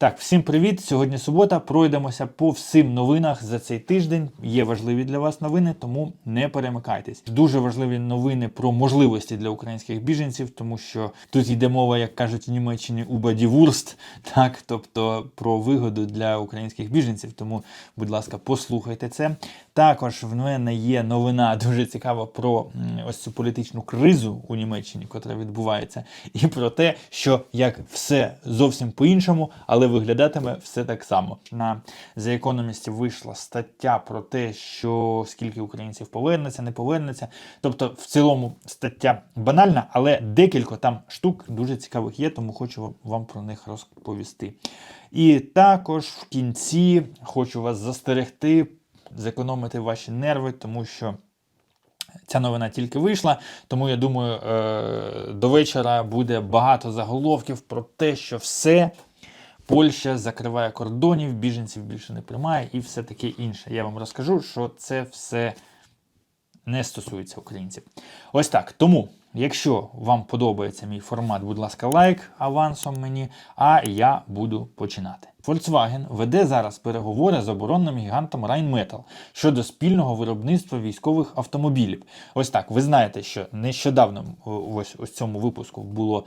Так, всім привіт! Сьогодні субота. Пройдемося по всім новинах за цей тиждень. Є важливі для вас новини, тому не перемикайтесь. Дуже важливі новини про можливості для українських біженців, тому що тут йде мова, як кажуть в Німеччині, у бадівурст, так, тобто про вигоду для українських біженців. Тому, будь ласка, послухайте це. Також в мене є новина дуже цікава про ось цю політичну кризу у Німеччині, котра відбувається, і про те, що як все зовсім по-іншому, але виглядатиме все так само. На The Economist вийшла стаття про те, що скільки українців повернеться, не повернеться. Тобто, в цілому стаття банальна, але декілька там штук дуже цікавих є, тому хочу вам про них розповісти. І також в кінці хочу вас застерегти, зекономити ваші нерви, тому що. Ця новина тільки вийшла, тому я думаю, е, до вечора буде багато заголовків про те, що все Польща закриває кордонів, біженців більше не приймає і все таке інше. Я вам розкажу, що це все не стосується українців. Ось так. Тому, якщо вам подобається мій формат, будь ласка, лайк авансом мені, а я буду починати. Volkswagen веде зараз переговори з оборонним гігантом Rheinmetall щодо спільного виробництва військових автомобілів. Ось так. Ви знаєте, що нещодавно о, ось ось цьому випуску було.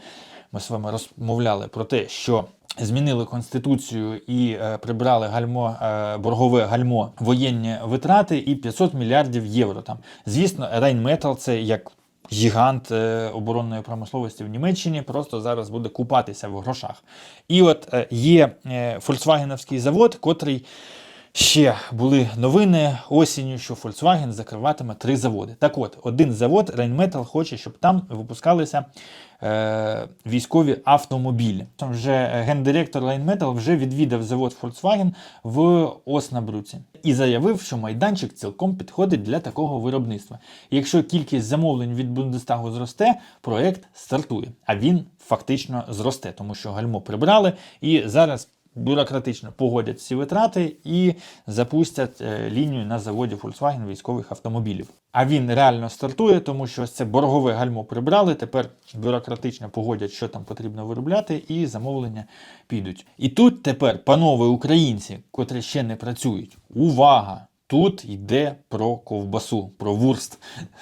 Ми з вами розмовляли про те, що змінили конституцію і е, прибрали гальмо е, боргове гальмо воєнні витрати і 500 мільярдів євро. Там звісно, Rheinmetall – це як гігант е, оборонної промисловості в Німеччині, просто зараз буде купатися в грошах. І от є Volkswagenівський завод, котрий. Ще були новини осінню, що Volkswagen закриватиме три заводи. Так от, один завод Rheinmetall хоче, щоб там випускалися е, військові автомобілі. Там вже гендиректор Rheinmetall вже відвідав завод Volkswagen в Оснабруці і заявив, що майданчик цілком підходить для такого виробництва. Якщо кількість замовлень від Бундестагу зросте, проект стартує. А він фактично зросте, тому що гальмо прибрали і зараз бюрократично погодять всі витрати і запустять е, лінію на заводі Volkswagen військових автомобілів. А він реально стартує, тому що ось це боргове гальмо прибрали. Тепер бюрократично погодять, що там потрібно виробляти, і замовлення підуть. І тут тепер, панове українці, котрі ще не працюють, увага! Тут йде про ковбасу, про вурст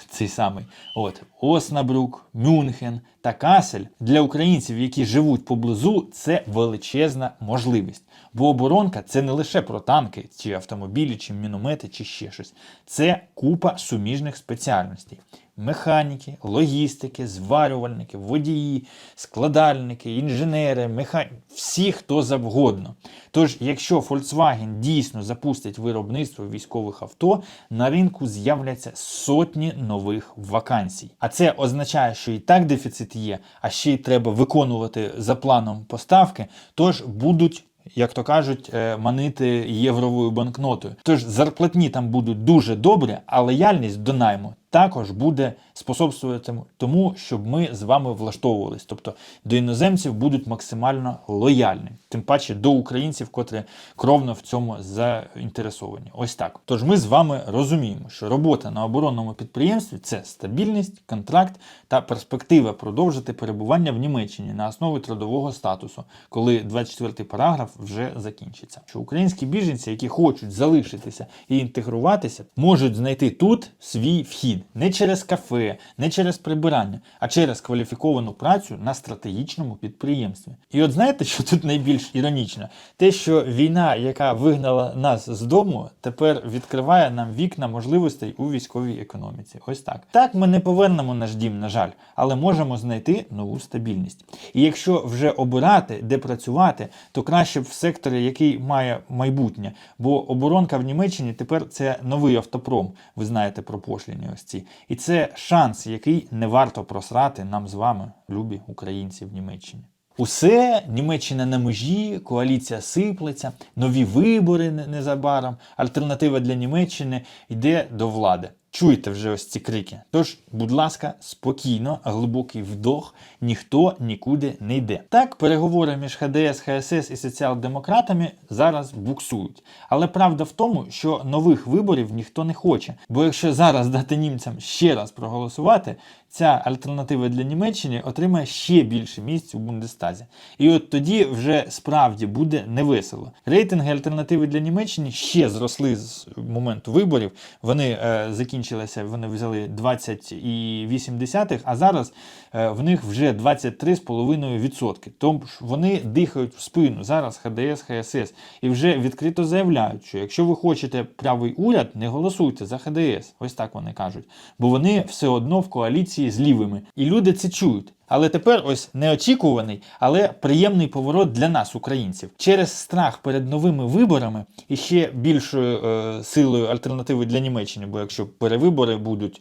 цей самий. От Оснабрук, Мюнхен та Касель для українців, які живуть поблизу, це величезна можливість. Бо оборонка це не лише про танки, чи автомобілі, чи міномети, чи ще щось. Це купа суміжних спеціальностей. Механіки, логістики, зварювальники, водії, складальники, інженери, механіки, всі хто завгодно. Тож, якщо Volkswagen дійсно запустить виробництво військових авто, на ринку з'являться сотні нових вакансій. А це означає, що і так дефіцит є, а ще й треба виконувати за планом поставки, тож будуть. Як то кажуть, е, манити євровою банкнотою. Тож зарплатні там будуть дуже добрі, а лояльність до найму також буде способствувати тому, щоб ми з вами влаштовувались. Тобто до іноземців будуть максимально лояльні, тим паче до українців, котрі кровно в цьому заінтересовані. Ось так. Тож ми з вами розуміємо, що робота на оборонному підприємстві це стабільність, контракт та перспектива продовжити перебування в Німеччині на основі трудового статусу, коли 24-й параграф вже закінчиться. Що українські біженці, які хочуть залишитися і інтегруватися, можуть знайти тут свій вхід не через кафе, не через прибирання, а через кваліфіковану працю на стратегічному підприємстві. І от знаєте, що тут найбільш іронічно? Те, що війна, яка вигнала нас з дому, тепер відкриває нам вікна можливостей у військовій економіці. Ось так. Так, ми не повернемо наш дім, на жаль, але можемо знайти нову стабільність. І якщо вже обирати, де працювати, то краще б в секторі, який має майбутнє. Бо оборонка в Німеччині тепер це новий автопром. Ви знаєте про пошліні ось. І це шанс, який не варто просрати нам з вами, любі українці в Німеччині. Усе Німеччина на межі, коаліція сиплеться, нові вибори незабаром. Альтернатива для Німеччини йде до влади. Чуєте вже ось ці крики. Тож, будь ласка, спокійно, глибокий вдох, ніхто нікуди не йде. Так, переговори між ХДС, ХСС і соціал-демократами зараз буксують. Але правда в тому, що нових виборів ніхто не хоче. Бо якщо зараз дати німцям ще раз проголосувати, ця альтернатива для Німеччини отримає ще більше місць у Бундестазі. І от тоді вже справді буде невесело. Рейтинги альтернативи для Німеччини ще зросли з моменту виборів. Вони е, закінчилися, вони взяли 20,8, а зараз е, в них вже 23,5%. Тому вони дихають в спину зараз ХДС, ХСС і вже відкрито заявляють, що якщо ви хочете правий уряд, не голосуйте за ХДС. Ось так вони кажуть. Бо вони все одно в коаліції з лівими. І люди це чують. Але тепер ось неочікуваний, але приємний поворот для нас, українців. Через страх перед новими виборами і ще більшою е, силою альтернативи для Німеччини, бо якщо перевибори будуть.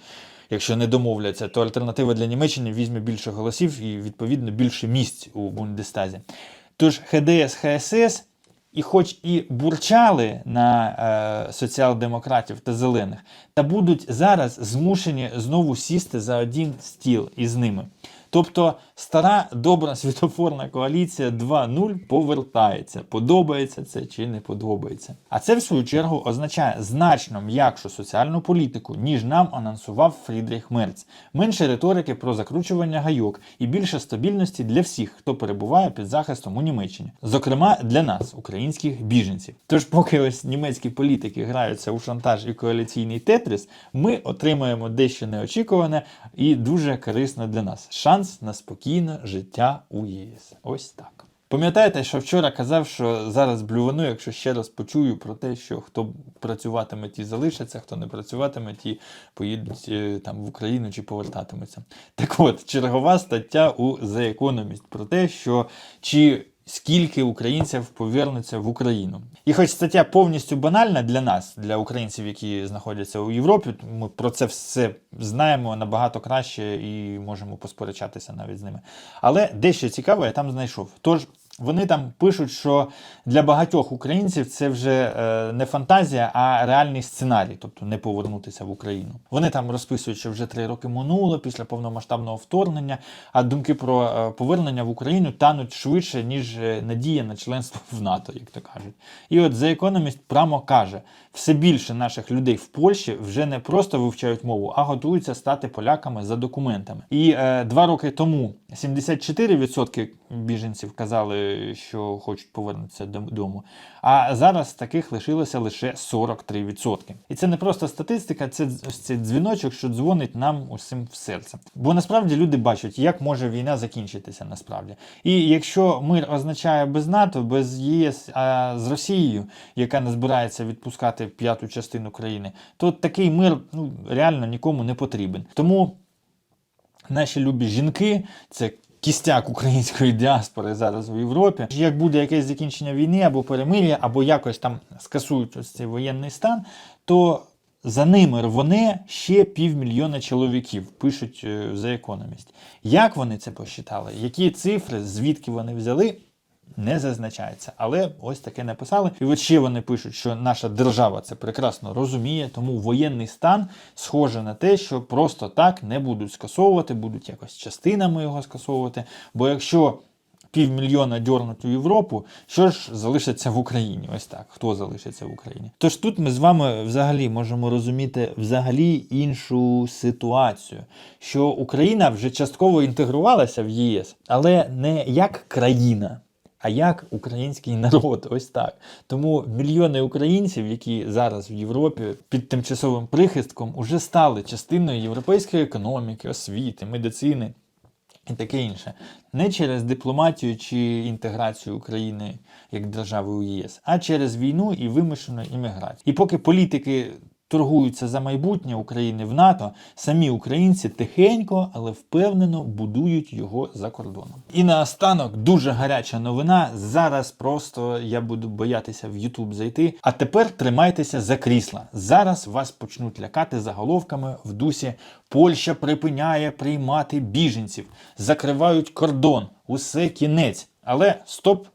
Якщо не домовляться, то альтернатива для Німеччини візьме більше голосів і відповідно більше місць у Бундестазі. Тож ХДС, ХСС, і хоч і бурчали на е, соціал-демократів та зелених, та будуть зараз змушені знову сісти за один стіл із ними. Тобто стара добра світофорна коаліція 2.0 повертається. Подобається це чи не подобається. А це, в свою чергу, означає значно м'якшу соціальну політику, ніж нам анонсував Фрідріх Мерц. Менше риторики про закручування гайок і більше стабільності для всіх, хто перебуває під захистом у Німеччині, зокрема для нас, українських біженців. Тож, поки ось німецькі політики граються у шантаж і коаліційний тетріс, ми отримаємо дещо неочікуване і дуже корисне для нас шанс на спокійне життя у ЄС. Ось так. Пам'ятаєте, що вчора казав, що зараз блювану, якщо ще раз почую про те, що хто працюватиме, ті залишаться, хто не працюватиме, ті поїдуть е, там в Україну чи повертатимуться. Так от, чергова стаття у The Economist про те, що чи скільки українців повернуться в Україну. І хоч стаття повністю банальна для нас, для українців, які знаходяться у Європі, ми про це все знаємо набагато краще і можемо посперечатися навіть з ними. Але дещо цікаве я там знайшов. Тож вони там пишуть, що для багатьох українців це вже е, не фантазія, а реальний сценарій, тобто не повернутися в Україну. Вони там розписують, що вже три роки минуло після повномасштабного вторгнення, а думки про е, повернення в Україну тануть швидше, ніж е, надія на членство в НАТО, як то кажуть. І от The Economist прямо каже: все більше наших людей в Польщі вже не просто вивчають мову, а готуються стати поляками за документами. І е, два роки тому 74% біженців казали, що хочуть повернутися додому. А зараз таких лишилося лише 43%. І це не просто статистика, це ось цей дзвіночок, що дзвонить нам усім в серце. Бо насправді люди бачать, як може війна закінчитися насправді. І якщо мир означає без НАТО, без ЄС, а з Росією, яка не збирається відпускати п'яту частину країни, то такий мир ну, реально нікому не потрібен. Тому наші любі жінки це. Кістяк української діаспори зараз в Європі. Як буде якесь закінчення війни або перемир'я, або якось там скасують ось цей воєнний стан, то за ними рвоне ще півмільйона чоловіків, пишуть е, The Economist. Як вони це посчитали? Які цифри, звідки вони взяли? Не зазначається, але ось таке написали. І от ще вони пишуть, що наша держава це прекрасно розуміє, тому воєнний стан схоже на те, що просто так не будуть скасовувати, будуть якось частинами його скасовувати. Бо якщо півмільйона дьорнуть у Європу, що ж залишиться в Україні? Ось так. Хто залишиться в Україні? Тож тут ми з вами взагалі можемо розуміти взагалі іншу ситуацію, що Україна вже частково інтегрувалася в ЄС, але не як країна. А як український народ, ось так. Тому мільйони українців, які зараз в Європі під тимчасовим прихистком, уже стали частиною європейської економіки, освіти, медицини і таке інше. Не через дипломатію чи інтеграцію України як держави у ЄС, а через війну і вимушену імміграцію. І поки політики торгуються за майбутнє України в НАТО, самі українці тихенько, але впевнено будують його за кордоном. І наостанок дуже гаряча новина. Зараз просто я буду боятися в Ютуб зайти. А тепер тримайтеся за крісла. Зараз вас почнуть лякати заголовками в дусі. Польща припиняє приймати біженців, закривають кордон. Усе кінець. Але стоп,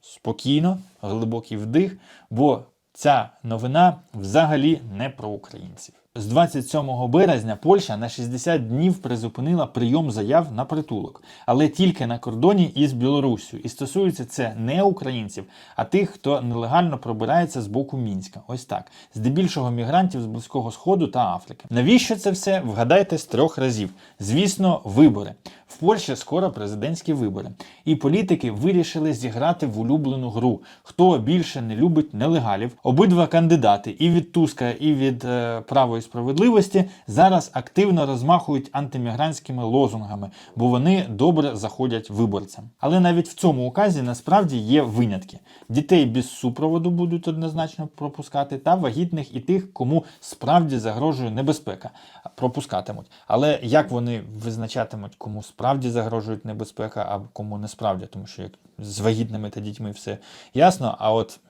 спокійно, глибокий вдих, бо Ця новина взагалі не про українців. З 27 березня Польща на 60 днів призупинила прийом заяв на притулок, але тільки на кордоні із Білоруссю. І стосується це не українців, а тих, хто нелегально пробирається з боку Мінська. Ось так. Здебільшого мігрантів з Близького Сходу та Африки. Навіщо це все? Вгадайте з трьох разів. Звісно, вибори. В Польщі скоро президентські вибори, і політики вирішили зіграти в улюблену гру. Хто більше не любить нелегалів? Обидва кандидати і від Туска, і від е, правої справедливості зараз активно розмахують антимігрантськими лозунгами, бо вони добре заходять виборцям. Але навіть в цьому указі насправді є винятки: дітей без супроводу будуть однозначно пропускати, та вагітних і тих, кому справді загрожує небезпека, пропускатимуть. Але як вони визначатимуть, кому справді загрожує небезпека, а кому не справді, тому що як з вагітними та дітьми все ясно. А от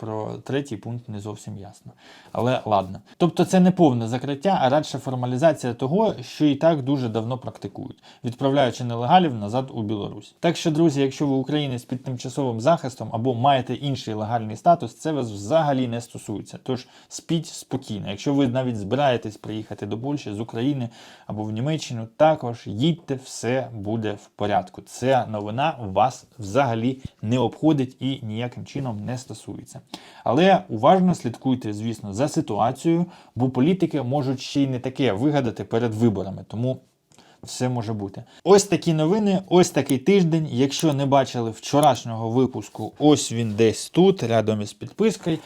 про третій пункт не зовсім ясно. Але ладно. Тобто це не повне закриття, а радше формалізація того, що і так дуже давно практикують, відправляючи нелегалів назад у Білорусь. Так що, друзі, якщо ви українець під тимчасовим захистом або маєте інший легальний статус, це вас взагалі не стосується. Тож спіть спокійно. Якщо ви навіть збираєтесь приїхати до Польщі з України або в Німеччину, також їдьте, все буде в порядку. Ця новина вас взагалі не обходить і ніяким чином не стосується. Але уважно слідкуйте, звісно, за ситуацією, бо політики можуть ще й не таке вигадати перед виборами. Тому все може бути. Ось такі новини, ось такий тиждень. Якщо не бачили вчорашнього випуску, ось він десь тут, рядом із підпискою.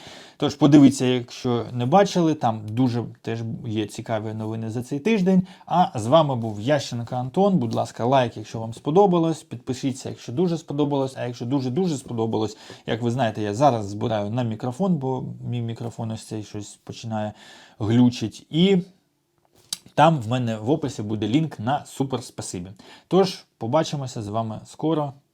Тож подивіться, якщо не бачили, там дуже теж є цікаві новини за цей тиждень. А з вами був Ященко Антон. Будь ласка, лайк, якщо вам сподобалось. Підпишіться, якщо дуже сподобалось. А якщо дуже-дуже сподобалось, як ви знаєте, я зараз збираю на мікрофон, бо мій мікрофон ось цей щось починає глючить. І там в мене в описі буде лінк на супер спасибі. Тож побачимося з вами скоро.